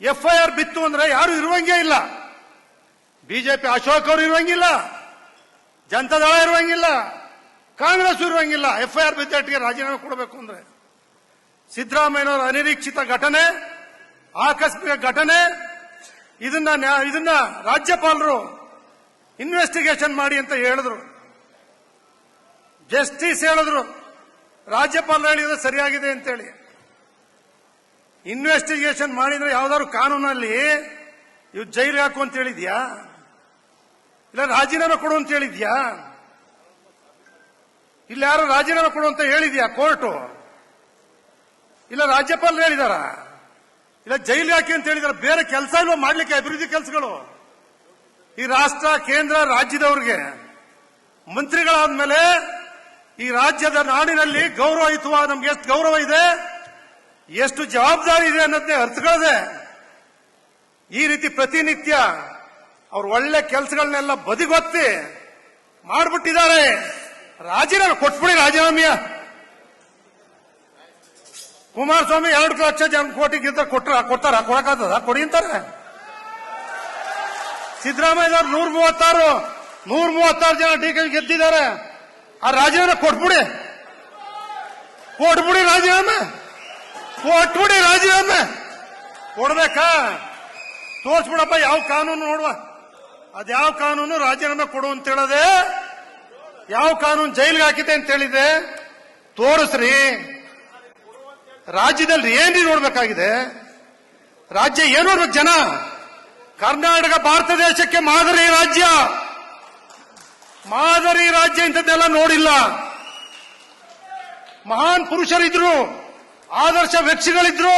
F I R ಬಿತ್ತು ಅಂದ್ರೆ ಯಾರು ಇರುವಂಗೆ ಇಲ್ಲ. ಬಿಜೆಪಿ ಅಶೋಕ್ ಅವರು ಇರುವಂಗಿಲ್ಲ. ಜನತಾದಳ ಇರುವಂಗಿಲ್ಲ. ಕಾಂಗ್ರೆಸ್ ಇರುವಂಗಿಲ್ಲ. ಎಫ್ ಐ ಆರ್ ಬಿದ್ದಟ್ಟಿಗೆ ರಾಜೀನಾಮೆ ಕೊಡಬೇಕು ಅಂದ್ರೆ. ಸಿದ್ದರಾಮಯ್ಯನವರ ಅನಿರೀಕ್ಷಿತ ಘಟನೆ, ಆಕಸ್ಮಿಕ ಘಟನೆ, ಇದನ್ನ ಇದನ್ನ ರಾಜ್ಯಪಾಲರು ಇನ್ವೆಸ್ಟಿಗೇಷನ್ ಮಾಡಿ ಅಂತ ಹೇಳಿದ್ರು. ಜಸ್ಟಿಸ್ ಹೇಳಿದ್ರು. ರಾಜ್ಯಪಾಲರು ಹೇಳಿದ್ರೆ ಸರಿಯಾಗಿದೆ ಅಂತೇಳಿ. ಇನ್ವೆಸ್ಟಿಗೇಷನ್ ಮಾಡಿದ್ರೆ ಯಾವ್ದಾದ್ರು ಕಾನೂನಲ್ಲಿ ಇವ್ ಜೈಲಿಗೆ ಹಾಕು ಅಂತ ಹೇಳಿದ್ಯಾ? ಇಲ್ಲ ರಾಜೀನಾಮೆ ಕೊಡು ಅಂತ ಹೇಳಿದ್ಯಾ? ಇಲ್ಲ ಯಾರು ರಾಜೀನಾಮೆ ಕೊಡು ಅಂತ ಹೇಳಿದ್ಯಾ ಕೋರ್ಟು? ಇಲ್ಲ ರಾಜ್ಯಪಾಲರು ಹೇಳಿದಾರ? ಇಲ್ಲ ಜೈಲಿಗೆ ಹಾಕಿ ಅಂತ ಹೇಳಿದಾರ? ಬೇರೆ ಕೆಲಸ ಇಲ್ವಾ ಮಾಡ್ಲಿಕ್ಕೆ ಅಭಿವೃದ್ಧಿ ಕೆಲಸಗಳು? ಈ ರಾಷ್ಟ್ರ, ಕೇಂದ್ರ, ರಾಜ್ಯದವ್ರಿಗೆ ಮಂತ್ರಿಗಳಾದ್ಮೇಲೆ ಈ ರಾಜ್ಯದ ನಾಡಿನಲ್ಲಿ ಗೌರವಯುತವಾದ ನಮ್ಗೆ ಎಷ್ಟು ಗೌರವ ಇದೆ? ಎಷ್ಟು ಜವಾಬ್ದಾರಿ ಇದೆ ಅನ್ನೋದನ್ನೇ ಅರ್ಥಗಳದೆ. ಈ ರೀತಿ ಪ್ರತಿನಿತ್ಯ ಅವ್ರ ಒಳ್ಳೆ ಕೆಲಸಗಳನ್ನೆಲ್ಲ ಬದಿಗೊತ್ತಿ ಮಾಡ್ಬಿಟ್ಟಿದ್ದಾರೆ. ರಾಜೀನಾಮೆ ಕೊಟ್ಬಿಡಿ ರಾಜೀನಾಮೆಯ ಕುಮಾರಸ್ವಾಮಿ ಎರಡು ಲಕ್ಷ ಜನ ಕೋಟಿಗಿಂತ ಕೊಟ್ರ, ಕೊಡ್ತಾರ ಕೊಡಕಾಗ್ತದ ಕೊಡಿ ಅಂತಾರೆ. ಸಿದ್ದರಾಮಯ್ಯನವ್ರು ನೂರ ಮೂವತ್ತಾರು ನೂರ ಮೂವತ್ತಾರು ಜನ ಟೀಕೆ ಗೆದ್ದಿದ್ದಾರೆ. ಆ ರಾಜೀನಾಮೆ ಕೊಟ್ಬಿಡಿ. ಕೊಟ್ಬಿಡಿ ರಾಜೀನಾಮೆ. ಕೊಟ್ಬಿಡಿ ರಾಜೀನಾಮೆ ಕೊಡ್ಬೇಕಾ? ತೋರ್ಸ್ಬಿಡಪ್ಪ, ಯಾವ ಕಾನೂನು ನೋಡುವ? ಅದ್ಯಾವ ಕಾನೂನು? ರಾಜೀನಾಮೆ ಕೊಡು ಅಂತ ಹೇಳದೆ ಯಾವ ಕಾನೂನು ಜೈಲಿಗೆ ಹಾಕಿದೆ ಅಂತ ಹೇಳಿದೆ? ತೋರಿಸ್ರಿ. ರಾಜ್ಯದಲ್ಲಿ ಏನ್ರಿ ನೋಡ್ಬೇಕಾಗಿದೆ? ರಾಜ್ಯ ಏನ್ ನೋಡ್ಬೇಕು ಜನ ಕರ್ನಾಟಕ, ಭಾರತ ದೇಶಕ್ಕೆ ಮಾದರಿ ರಾಜ್ಯ. ಮಾದರಿ ರಾಜ್ಯ ಇಂಥದ್ದೆಲ್ಲ ನೋಡಿಲ್ಲ. ಮಹಾನ್ ಪುರುಷರಿದ್ರು. ಆದರ್ಶ ವ್ಯಕ್ತಿಗಳಿದ್ರು